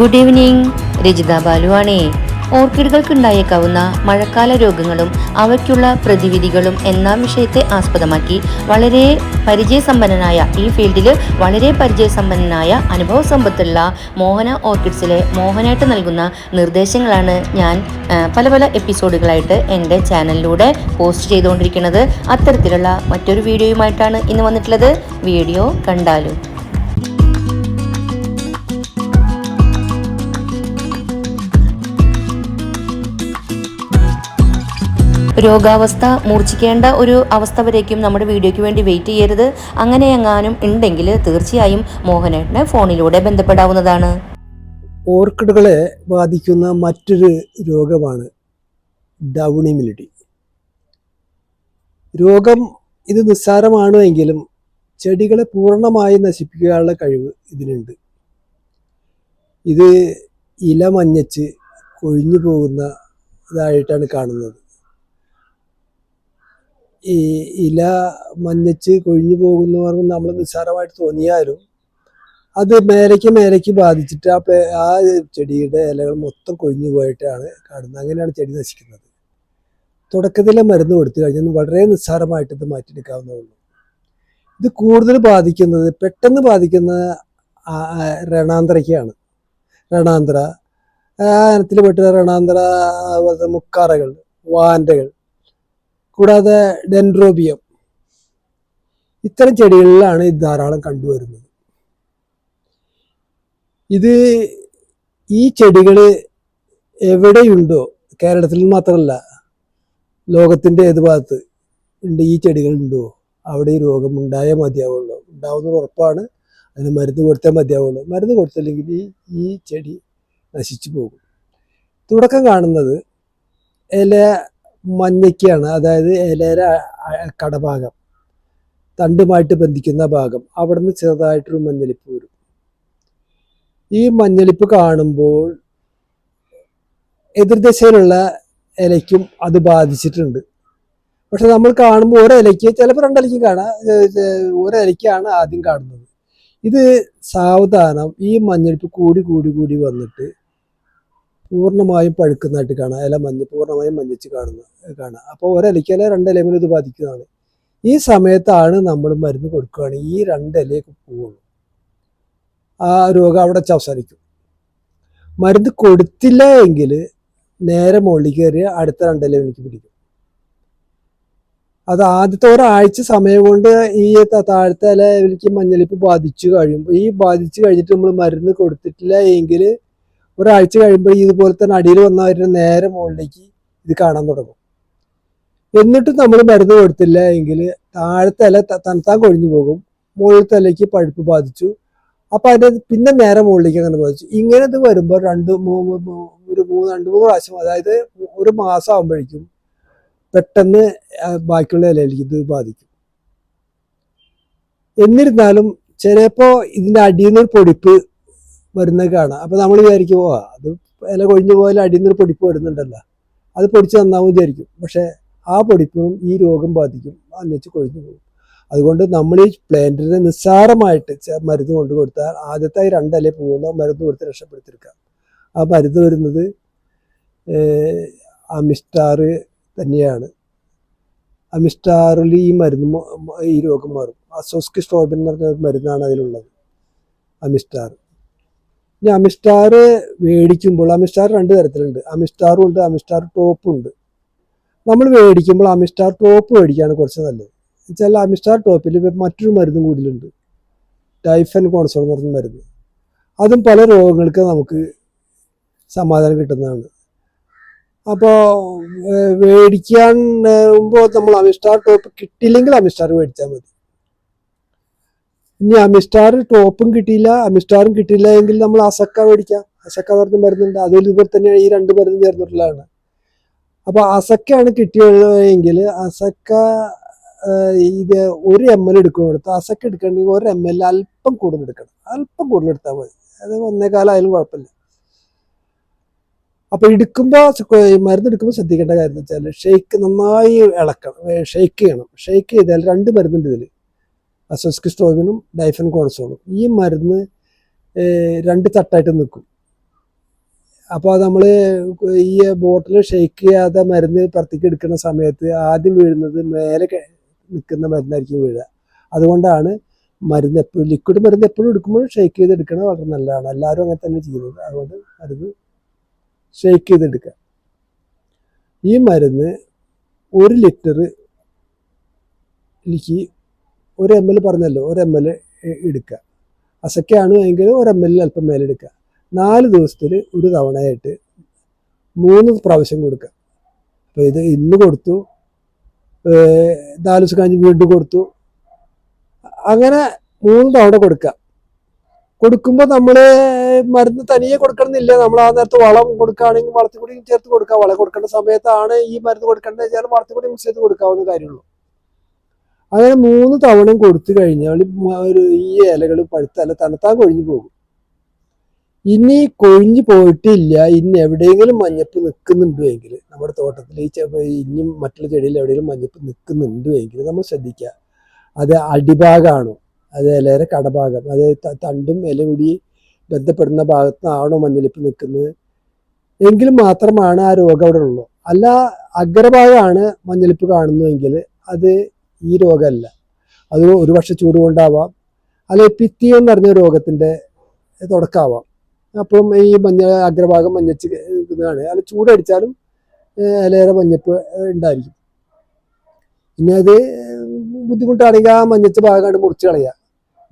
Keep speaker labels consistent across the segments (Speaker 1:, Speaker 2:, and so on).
Speaker 1: Good evening Rajitha ബാലുവാണേ. ഓർക്കിഡുകൾക്കുണ്ടായേക്കാവുന്ന മഴക്കാല രോഗങ്ങളും അവയ്ക്കുള്ള പ്രതിവിധികളും എന്ന വിഷയത്തെ ആസ്പദമാക്കി വളരെ പരിചയസമ്പന്നനായ ഈ ഫീൽഡിൽ വളരെ പരിചയസമ്പന്നനായ അനുഭവ സമ്പത്തുള്ള മോഹന ഓർക്കിഡ്സിലെ മോഹനായിട്ട് നൽകുന്ന നിർദ്ദേശങ്ങളാണ് ഞാൻ പല പല എപ്പിസോഡുകളായിട്ട് എന്റെ ചാനലിലൂടെ പോസ്റ്റ് ചെയ്തുകൊണ്ടിരിക്കുന്നത്. അത്തരത്തിലുള്ള മറ്റൊരു വീഡിയോയുമായിട്ടാണ് ഇന്ന് വന്നിട്ടുള്ളത്. വീഡിയോ കണ്ടാലും? രോഗാവസ്ഥ മൂർച്ഛിക്കേണ്ട ഒരു അവസ്ഥ വരേക്കും നമ്മുടെ വീഡിയോയ്ക്ക് വേണ്ടി വെയിറ്റ് ചെയ്യരുത്. അങ്ങനെ എങ്ങാനും ഉണ്ടെങ്കിൽ തീർച്ചയായും മോഹനേട്ടനെ ഫോണിലൂടെ ബന്ധപ്പെടാവുന്നതാണ്.
Speaker 2: ഓർക്കിഡുകളെ ബാധിക്കുന്ന മറ്റൊരു രോഗമാണ് ഡൗണി മിലിഡി രോഗം ഇത് നിസ്സാരമാണ് എങ്കിലും ചെടികളെ പൂർണമായി നശിപ്പിക്കാനുള്ള കഴിവ് ഇതിനുണ്ട്. ഇത് ഇല മഞ്ഞച്ച് കൊഴിഞ്ഞു പോകുന്ന ഇതായിട്ടാണ് കാണുന്നത്. ഈ ഇല മഞ്ഞച്ച് കൊഴിഞ്ഞു പോകുന്നു പറയുമ്പോൾ നമ്മൾ നിസ്സാരമായിട്ട് തോന്നിയാലും അത് മേലേക്ക് മേലേക്ക് ബാധിച്ചിട്ട് ആ ആ ചെടിയുടെ ഇലകൾ മൊത്തം കൊഴിഞ്ഞു പോയിട്ടാണ് കാണുന്നത്. അങ്ങനെയാണ് ചെടി നശിക്കുന്നത്. തുടക്കത്തിലെ മരുന്ന് കൊടുത്തു കഴിഞ്ഞാൽ വളരെ നിസ്സാരമായിട്ട് ഇത് മാറ്റിയെടുക്കാവുന്നേ ഉള്ളൂ ഇത് കൂടുതൽ ബാധിക്കുന്നത് പെട്ടെന്ന് ബാധിക്കുന്ന രണാന്തരയ്ക്കാണ്. രണാന്തര ആ ഇനത്തിൽ പെട്ട രണാന്തര അതുപോലെ മുക്കാറകൾ വാൻഡകൾ കൂടാതെ ഡെൻഡ്രോബിയം. ഇത്തരം ചെടികളിലാണ് ഇത് ധാരാളം കണ്ടുവരുന്നത്. ഇത് ഈ ചെടികൾ എവിടെയുണ്ടോ കേരളത്തിൽ മാത്രമല്ല ലോകത്തിന്റെ ഏത് ഭാഗത്ത് ഉണ്ട് ഈ ചെടികളുണ്ടോ അവിടെ ഈ രോഗം ഉണ്ടായേ മതിയാവുള്ളൂ. ഉണ്ടാവുന്നത് ഉറപ്പാണ് അതിന് മരുന്ന് കൊടുത്താൽ മതിയാവുള്ളൂ. മരുന്ന് കൊടുത്തില്ലെങ്കിൽ ഈ ഈ ചെടി നശിച്ചു പോകും. തുടക്കം കാണുന്നത് ഇല മഞ്ഞയ്ക്കാണ് അതായത് ഇലയുടെ കടഭാഗം. തണ്ടുമായിട്ട് ബന്ധിക്കുന്ന ഭാഗം. അവിടെ നിന്ന് ചെറുതായിട്ടൊരു മഞ്ഞളിപ്പ് വരും. ഈ മഞ്ഞളിപ്പ് കാണുമ്പോൾ എതിർദിശയിലുള്ള ഇലയ്ക്കും അത് ബാധിച്ചിട്ടുണ്ട്. പക്ഷെ നമ്മൾ കാണുമ്പോൾ ഓരോ ഒരിലയ്ക്ക് ചിലപ്പോൾ രണ്ടിലയ്ക്കും കാണാം. ഒരിലയ്ക്കാണ് ആദ്യം കാണുന്നത്. ഇത് സാവധാനം ഈ മഞ്ഞളിപ്പ് കൂടി കൂടി കൂടി വന്നിട്ട് പൂർണമായും പഴുക്കുന്നതായിട്ട് കാണാം. ഇല മഞ്ഞ് പൂർണമായും മഞ്ഞിച്ച് കാണുന്ന കാണാം. അപ്പോൾ ഒരിലയ്ക്ക് അല്ല രണ്ടിലയിലും ഇത് ബാധിക്കുന്നതാണ്. ഈ സമയത്താണ് നമ്മൾ മരുന്ന് കൊടുക്കുകയാണെങ്കിൽ ഈ രണ്ടിലേക്ക് പോവുള്ളൂ. ആ രോഗം അവിടെ അവസാനിക്കും. മരുന്ന് കൊടുത്തില്ല എങ്കിൽ നേരെ മുകളിൽ കയറി അടുത്ത രണ്ടില എനിക്ക് പിടിക്കും. അത് ആദ്യത്തെ ഒരാഴ്ച സമയം കൊണ്ട് ഈ താഴ്ത്തല താഴത്തെ ലെവലിലേക്ക് മഞ്ഞളിപ്പ് ബാധിച്ചു കഴിയുമ്പോൾ ഈ ബാധിച്ചു കഴിഞ്ഞിട്ട് നമ്മൾ മരുന്ന് കൊടുത്തിട്ടില്ല എങ്കിൽ ഒരാഴ്ച കഴിയുമ്പോൾ ഇതുപോലെ തന്നെ അടിയിൽ വന്നവരുടെ നേരെ മുകളിലേക്ക് ഇത് കാണാൻ തുടങ്ങും. എന്നിട്ടും നമ്മൾ മരുന്ന് കൊടുത്തില്ല എങ്കിൽ താഴത്തെ ഇല തണുത്താൻ കൊഴിഞ്ഞു പോകും. മുകളിലത്തെ ഇലയ്ക്ക് പഴുപ്പ് ബാധിച്ചു. അപ്പൊ അതിന്റെ പിന്നെ നേരെ മുകളിലേക്ക് അങ്ങനെ ബാധിച്ചു. ഇങ്ങനെ ഇത് വരുമ്പോൾ രണ്ട് ഒരു മൂന്ന് രണ്ട് മൂന്ന് പ്രാവശ്യം അതായത് ഒരു മാസം ആകുമ്പോഴേക്കും പെട്ടെന്ന് ബാക്കിയുള്ള ഇലയിലേക്ക് ഇത് ബാധിക്കും. എന്നിരുന്നാലും ചിലപ്പോ ഇതിന്റെ അടിയിൽ നിന്ന് പൊടിപ്പ് വരുന്നത് കാണാം. അപ്പൊ നമ്മൾ വിചാരിക്കും ഓ അത് ഇല കൊഴിഞ്ഞു പോയാൽ അടിയിൽ നിന്ന് ഒരു പൊടിപ്പ് വരുന്നുണ്ടല്ലോ. അത് പൊടിച്ച് നന്നാവും വിചാരിക്കും. പക്ഷേ ആ പൊടിപ്പിനും ഈ രോഗം ബാധിക്കും അന്നിച്ച് കൊഴിഞ്ഞു പോകും. അതുകൊണ്ട് നമ്മൾ ഈ പ്ലാന്റിനെ നിസ്സാരമായിട്ട് മരുന്ന് കൊണ്ട് കൊടുത്താൽ ആദ്യത്തെ രണ്ടല്ലേ പോകുന്ന മരുന്ന് കൊടുത്ത് രക്ഷപ്പെടുത്തിയെടുക്കാം. ആ മരുന്ന് വരുന്നത് അമിസ്റ്റാറ് തന്നെയാണ്. അമിസ്റ്റാറിൽ ഈ മരുന്ന് ഈ രോഗം മാറും. അസോസ്കി സ്ട്രോബിൻ എന്ന് പറഞ്ഞ മരുന്നാണ് അതിലുള്ളത്. അമിസ്റ്റാർ ഇനി അമിസ്റ്റാർ മേടിക്കുമ്പോൾ അമിസ്റ്റാർ രണ്ട് തരത്തിലുണ്ട്. അമിസ്റ്റാറും ഉണ്ട് അമിസ്റ്റാർ ടോപ്പും ഉണ്ട്. നമ്മൾ മേടിക്കുമ്പോൾ അമിസ്റ്റാർ ടോപ്പ് മേടിക്കുകയാണ് കുറച്ച് നല്ലത്. വെച്ചാൽ അമിസ്റ്റാർ ടോപ്പിൽ മറ്റൊരു മരുന്നും കൂടുതലുണ്ട് ടൈഫൻ കോൺസോൾ എന്ന് പറഞ്ഞ മരുന്ന്. അതും പല രോഗങ്ങൾക്ക് നമുക്ക് സമാധാനം കിട്ടുന്നതാണ്. അപ്പോൾ മേടിക്കാൻ നമ്മൾ അമിസ്റ്റാർ ടോപ്പ് കിട്ടിയില്ലെങ്കിൽ അമിസ്റ്റാർ മേടിച്ചാൽ മതി. ഇനി അമിസ്റ്റാർ ടോപ്പും കിട്ടിയില്ല അമിസ്റ്റാറും കിട്ടിയില്ല എങ്കിൽ നമ്മൾ അസക്ക മേടിക്കാം. അസക്ക പറഞ്ഞ മരുന്നുണ്ട്. അതിൽ ഇതുപോലെ തന്നെയാണ് ഈ രണ്ട് മരുന്ന് ചേർന്നിട്ടുള്ളതാണ്. അപ്പൊ അസക്കയാണ് കിട്ടിയതെങ്കിൽ അസക്ക ഇത് ഒരു എം എൽ എടുക്കുന്നിടത്ത് അസക്ക എടുക്കണമെങ്കിൽ ഒരു എം എൽ അല്പം കൂടുതൽ എടുക്കണം. അല്പം കൂടുതൽ എടുത്താൽ മതി. അത് ഒന്നേകാലായാലും കുഴപ്പമില്ല. അപ്പൊ എടുക്കുമ്പോൾ മരുന്ന് എടുക്കുമ്പോൾ ശ്രദ്ധിക്കേണ്ട കാര്യം എന്ന് വെച്ചാൽ ഷെയ്ക്ക് നന്നായി ഇളക്കണം. ഷെയ്ക്ക് ചെയ്യണം. ഷെയ്ക്ക് ചെയ്താൽ രണ്ട് മരുന്നുണ്ട് ഇതിൽ അസോസ്കിസ്റ്റോവിനും ഡൈഫൻ കോൺസോളും ഈ മരുന്ന് രണ്ട് തട്ടായിട്ട് നിൽക്കും. അപ്പോൾ നമ്മൾ ഈ ബോട്ടിൽ ഷെയ്ക്ക് ചെയ്യാതെ മരുന്ന് പുറത്തേക്ക് എടുക്കുന്ന സമയത്ത് ആദ്യം വീഴുന്നത് മേലെ നിൽക്കുന്ന മരുന്നായിരിക്കും വീഴുക. അതുകൊണ്ടാണ് മരുന്ന് എപ്പോഴും ലിക്വിഡ് മരുന്ന് എപ്പോഴും എടുക്കുമ്പോൾ ഷെയ്ക്ക് ചെയ്ത് എടുക്കണത് വളരെ നല്ലതാണ്. എല്ലാവരും അങ്ങനെ തന്നെ ചെയ്യുന്നത്. അതുകൊണ്ട് മരുന്ന് ഷെയ്ക്ക് ചെയ്തെടുക്കുക ഈ മരുന്ന് ഒരു ലിറ്റർ ലിക്ക് ഒരു എം എൽ പറഞ്ഞല്ലോ ഒരു എം എൽ എടുക്കുക അസക്കാണ് എങ്കിൽ ഒരു എം എൽ അല്പം മേലെ എടുക്കുക നാല് ദിവസത്തിൽ ഒരു തവണയായിട്ട് മൂന്ന് പ്രാവശ്യം കൊടുക്കുക അപ്പോൾ ഇത് ഇന്ന് കൊടുത്തു നാല് ദിവസം കഴിഞ്ഞ് വീണ്ടും കൊടുത്തു. അങ്ങനെ മൂന്ന് തവണ കൊടുക്കുക കൊടുക്കുമ്പോൾ നമ്മൾ മരുന്ന് തനിയെ കൊടുക്കണമെന്നില്ല. നമ്മൾ ആ നേരത്ത് വളം കൊടുക്കുകയാണെങ്കിൽ വളത്തിൽ കൂടി ചേർത്ത് കൊടുക്കുക വളം കൊടുക്കേണ്ട സമയത്താണ് ഈ മരുന്ന് കൊടുക്കേണ്ടത് വെച്ചാൽ വളത്തിൽ കൂടി മിക്സ് ചെയ്ത് കൊടുക്കാവുന്ന കാര്യമുള്ളൂ. അങ്ങനെ മൂന്ന് തവണയും കൊടുത്തു കഴിഞ്ഞാൽ ഒരു ഈ ഇലകൾ പഴുത്ത തണുത്താൽ കൊഴിഞ്ഞു പോകും. ഇനി കൊഴിഞ്ഞു പോയിട്ടില്ല ഇനി എവിടെയെങ്കിലും മഞ്ഞപ്പ് നിൽക്കുന്നുണ്ടോ എങ്കിൽ നമ്മുടെ തോട്ടത്തിൽ ഈ ഇനിയും മറ്റുള്ള ചെടിയിൽ എവിടെയെങ്കിലും മഞ്ഞപ്പ് നിൽക്കുന്നുണ്ടോ എങ്കിൽ നമ്മൾ ശ്രദ്ധിക്കുക. അത് അടിഭാഗമാണോ അത് ഇലയുടെ കടഭാഗം അത് തണ്ടും ഇല കൂടി ബന്ധപ്പെടുന്ന ഭാഗത്താണോ മഞ്ഞളിപ്പ് നിൽക്കുന്നത്? എങ്കിൽ മാത്രമാണ് ആ രോഗം അവിടെ ഉള്ളൂ. അല്ല അഗ്രഭാഗമാണ് മഞ്ഞളിപ്പ് കാണുന്നതെങ്കിൽ അത് ഈ രോഗമല്ല. അത് ഒരു പക്ഷെ ചൂട് കൊണ്ടാവാം അല്ലെങ്കിൽ പിത്തി എന്ന് പറഞ്ഞ രോഗത്തിന്റെ തുടക്കമാവാം അപ്പം ഈ മഞ്ഞ അഗ്രഭാഗം മഞ്ഞച്ച് ഇതാണ് അത് ചൂടടിച്ചാലും ഇലയേറെ മഞ്ഞപ്പ് ഉണ്ടായിരിക്കും. പിന്നെ അത് ബുദ്ധിമുട്ടാണെങ്കിൽ ആ മഞ്ഞച്ച ഭാഗമാണ് മുറിച്ച് കളയുക.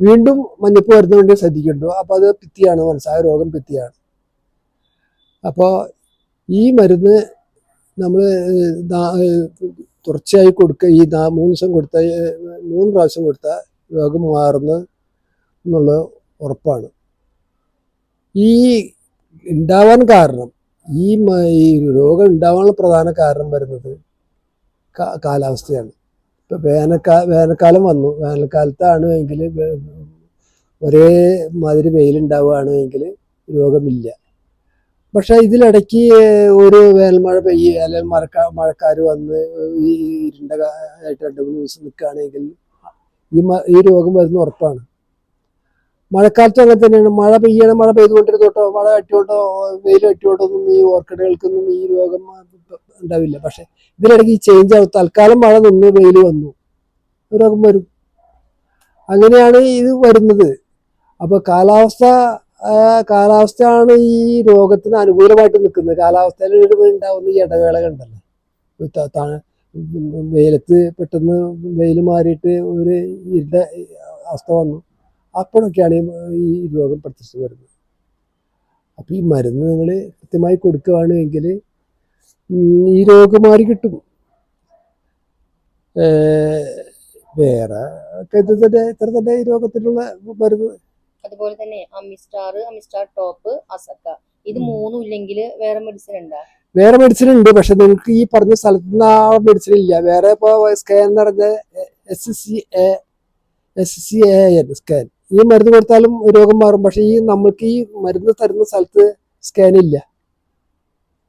Speaker 2: വീണ്ടും മഞ്ഞപ്പ് വരുന്ന വേണ്ടി ശ്രദ്ധിക്കുന്നുണ്ടോ അപ്പോൾ അത് പിത്തിയാണ് മനസ്സിലായ രോഗം പിത്തിയാണ്. അപ്പോൾ ഈ മരുന്ന് നമ്മൾ തുടർച്ചയായി കൊടുക്കുക ഈ മൂന്ന് ദിവസം കൊടുത്ത മൂന്ന് പ്രാവശ്യം കൊടുത്ത രോഗം മാറുന്നു എന്നുള്ള ഉറപ്പാണ്. ഈ ഉണ്ടാവാൻ കാരണം ഈ രോഗം ഉണ്ടാവാനുള്ള പ്രധാന കാരണം വരുന്നത് കാലാവസ്ഥയാണ്. ഇപ്പം വേനൽക്കാ വേനൽക്കാലം വന്നു. വേനൽക്കാലത്താണ് എങ്കിൽ ഒരേ മാതിരി വെയിലുണ്ടാവുകയാണ് എങ്കിൽ രോഗമില്ല. പക്ഷെ ഇതിലിടയ്ക്ക് ഒരു വേനൽമഴ പെയ്യ അല്ലെങ്കിൽ മഴക്കാ മഴക്കാർ വന്ന് ഈ ഇരുണ്ട ആയിട്ട് രണ്ട് മൂന്ന് ദിവസം നിൽക്കുകയാണെങ്കിൽ ഈ ഈ രോഗം വരുന്ന ഉറപ്പാണ്. മഴക്കാലത്ത് അങ്ങനെ തന്നെയാണ്. മഴ പെയ്യണം മഴ പെയ്തുകൊണ്ടിരുന്നോട്ടോ മഴ അറ്റോട്ടോ വെയിൽ കട്ടിയോട്ടോ ഒന്നും ഈ ഓർക്കിഡുകൾക്കൊന്നും ഈ രോഗം ഉണ്ടാവില്ല. പക്ഷെ ഇതിനിടയ്ക്ക് ഈ ചേഞ്ച് ആവും. തൽക്കാലം മഴ നിന്ന് വെയിൽ വന്നു രോഗം വരും. അങ്ങനെയാണ് ഇത് വരുന്നത്. അപ്പൊ കാലാവസ്ഥ കാലാവസ്ഥയാണ് ഈ രോഗത്തിന് അനുകൂലമായിട്ട് നിൽക്കുന്നത്. കാലാവസ്ഥയിൽ ഉണ്ടാവുന്ന ഈ ഇടവേളകൾ ഉണ്ടല്ലോ വെയിലത്ത് പെട്ടെന്ന് വെയിൽ മാറിയിട്ട് ഒരു ഇരുട്ട അവസ്ഥ വന്നു. അപ്പോഴൊക്കെയാണ് ഈ രോഗം പ്രത്യക്ഷം വരുന്നത്. അപ്പോൾ ഈ മരുന്ന് നിങ്ങൾ കൃത്യമായി കൊടുക്കുകയാണെങ്കിൽ ഈ രോഗം മാറി കിട്ടും. വേറെ ഒക്കെ ഇത് തന്നെ ഇത്ര തന്നെ ഈ രോഗത്തിനുള്ള മരുന്ന്
Speaker 1: അതുപോലെ തന്നെ അമിസ്റ്റാർ അമിസ്റ്റാർ ടോപ്പ് അസക്ക. ഇത് മൂന്നും ഇല്ലെങ്കിൽ വേറെ മെഡിസിൻ ഉണ്ടോ?
Speaker 2: വേറെ മെഡിസിൻ ഉണ്ട്. പക്ഷെ നിങ്ങൾക്ക് ഈ പറഞ്ഞ സ്ഥലത്ത് നിന്ന് ആ മെഡിസിൻ ഇല്ല. വേറെ ഇപ്പോ സ്കാൻ എന്ന് പറഞ്ഞ S C A S C A scan ഈ മരുന്ന് കൊടുത്താലും രോഗം മാറും. പക്ഷെ ഈ നമ്മൾക്ക് ഈ മരുന്ന് തരുന്ന സ്ഥലത്ത് സ്കാൻ ഇല്ല.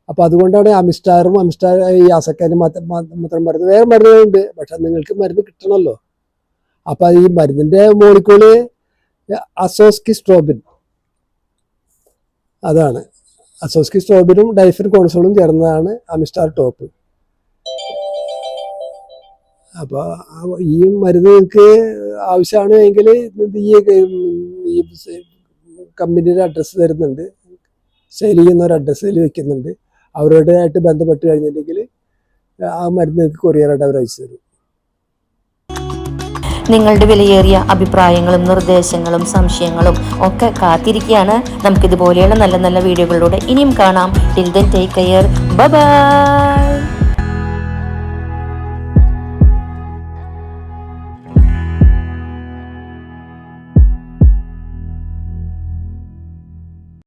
Speaker 2: അപ്പൊ അതുകൊണ്ടാണ് അമിസ്റ്റാറും അമിസ്റ്റാർ ഈ അസക്കാനും മാത്രം മരുന്ന്. വേറെ മരുന്നുകളുണ്ട്. പക്ഷെ നിങ്ങൾക്ക് മരുന്ന് കിട്ടണമല്ലോ. അപ്പൊ ഈ മരുന്നിന്റെ മോളിക്കൂൾ അസോസ്കി സ്ട്രോബിൻ അതാണ്. അസോസ്കി സ്ട്രോബിനും ഡൈഫിൻ കോൺസോളും ചേർന്നതാണ് അമിസ്റ്റാർ ടോപ്പ് അപ്പോൾ ഈ മരുന്ന് നിങ്ങൾക്ക് ആവശ്യമാണ് എങ്കിൽ ഈ കമ്പനിയുടെ അഡ്രസ്സ് തരുന്നുണ്ട്. സെയിൽ ചെയ്യുന്ന ഒരു അഡ്രസ്സിൽ വെക്കുന്നുണ്ട്. അവരോടായിട്ട് ബന്ധപ്പെട്ട് കഴിഞ്ഞിട്ടുണ്ടെങ്കിൽ ആ മരുന്ന് നിങ്ങൾക്ക് കൊറിയറായിട്ട് അവർ അയച്ചു തരും
Speaker 1: നിങ്ങളുടെ വിലയേറിയ അഭിപ്രായങ്ങളും നിർദ്ദേശങ്ങളും സംശയങ്ങളും ഒക്കെ കാത്തിരിക്കുകയാണ്. നമുക്കിതുപോലെയുള്ള നല്ല നല്ല വീഡിയോകളിലൂടെ ഇനിയും കാണാം. Till then take care bye